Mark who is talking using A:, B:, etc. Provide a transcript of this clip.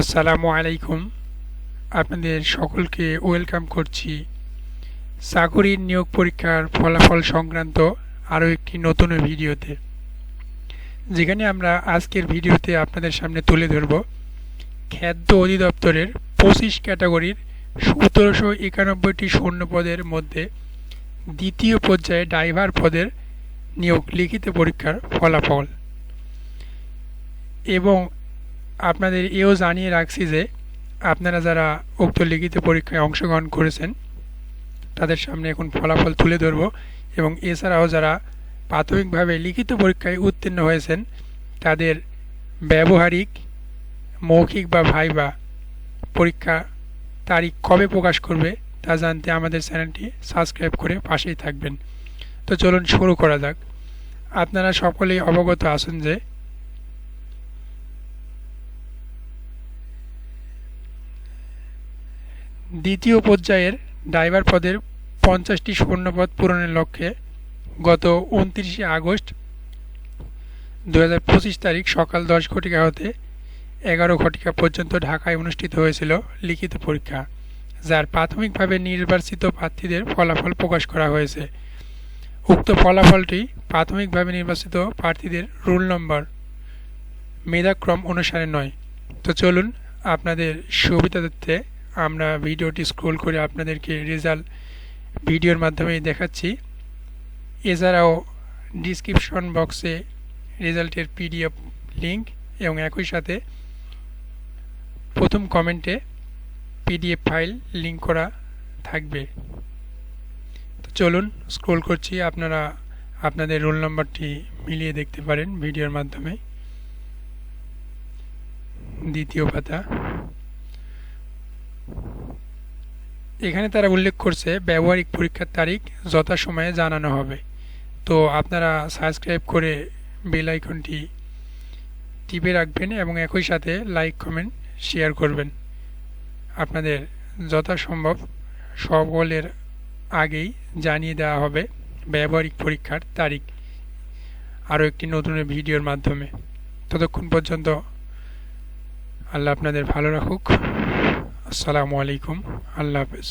A: আসসালামু আলাইকুম। আপনাদের সকলকে ওয়েলকাম করছি। চাকরির নিয়োগ পরীক্ষার ফলাফল সংক্রান্ত আরও একটি নতুন ভিডিওতে। যেখানে আমরা আজকের ভিডিওতে আপনাদের সামনে তুলে ধরব খাদ্য অধিদপ্তরের পঁচিশ ক্যাটাগরির সতেরোশো একানব্বইটি শূন্য পদের মধ্যে দ্বিতীয় পর্যায়ে ড্রাইভার পদের নিয়োগ লিখিত পরীক্ষার ফলাফল এবং আপনাদের এও জানিয়ে রাখছি যে আপনারা যারা উক্ত লিখিত পরীক্ষায় অংশগ্রহণ করেছেন, তাদের সামনে এখন ফলাফল তুলে ধরব এবং এছাড়াও যারা প্রাথমিকভাবে লিখিত পরীক্ষায় উত্তীর্ণ হয়েছেন, তাদের ব্যবহারিক, মৌখিক বা ভাইবা পরীক্ষা তারিখ কবে প্রকাশ করবে তা জানতে আমাদের চ্যানেলটি সাবস্ক্রাইব করে পাশেই থাকবেন। তো চলুন শুরু করা যাক। আপনারা সকলেই অবগত আছেন যে দ্বিতীয় পর্যায়ের ড্রাইভার পদের পঞ্চাশটি শূন্যপদ পূরণের লক্ষ্যে গত উনত্রিশে আগস্ট দু হাজার পঁচিশ তারিখ সকাল দশ ঘটিকা হতে এগারো ঘটিকা পর্যন্ত ঢাকায় অনুষ্ঠিত হয়েছিল লিখিত পরীক্ষা, যার প্রাথমিকভাবে নির্বাচিত প্রার্থীদের ফলাফল প্রকাশ করা হয়েছে। উক্ত ফলাফলটি প্রাথমিকভাবে নির্বাচিত প্রার্থীদের রোল নম্বর মেধাক্রম অনুসারে নয়। তো চলুন আপনাদের সুবিধার্থে আমরা ভিডিওটি স্ক্রোল করে আপনাদেরকে রেজাল্ট ভিডিওর মাধ্যমে দেখাচ্ছি। এছাড়াও ডিসক্রিপশন বক্সে রেজাল্টের পিডিএফ লিঙ্ক এবং একই সাথে প্রথম কমেন্টে পিডিএফ ফাইল লিঙ্ক করা থাকবে। তো চলুন স্ক্রোল করছি, আপনারা আপনাদের রোল নাম্বারটি মিলিয়ে দেখতে পারেন ভিডিওর মাধ্যমে। দ্বিতীয় পাতা। এখানে তারা উল্লেখ করছে, ব্যবহারিক পরীক্ষার তারিখ যথাসময়ে জানানো হবে। তো আপনারা সাবস্ক্রাইব করে বেল আইকনটি টিপে রাখবেন এবং একই সাথে লাইক, কমেন্ট, শেয়ার করবেন। আপনাদের যথাসম্ভব সকলের আগেই জানিয়ে দেওয়া হবে ব্যবহারিক পরীক্ষার তারিখ আরও একটি নতুন ভিডিওর মাধ্যমে। ততক্ষণ পর্যন্ত আল্লাহ আপনাদের ভালো রাখুক। আসসালামু আলাইকুম আল্লাহ হাফেজ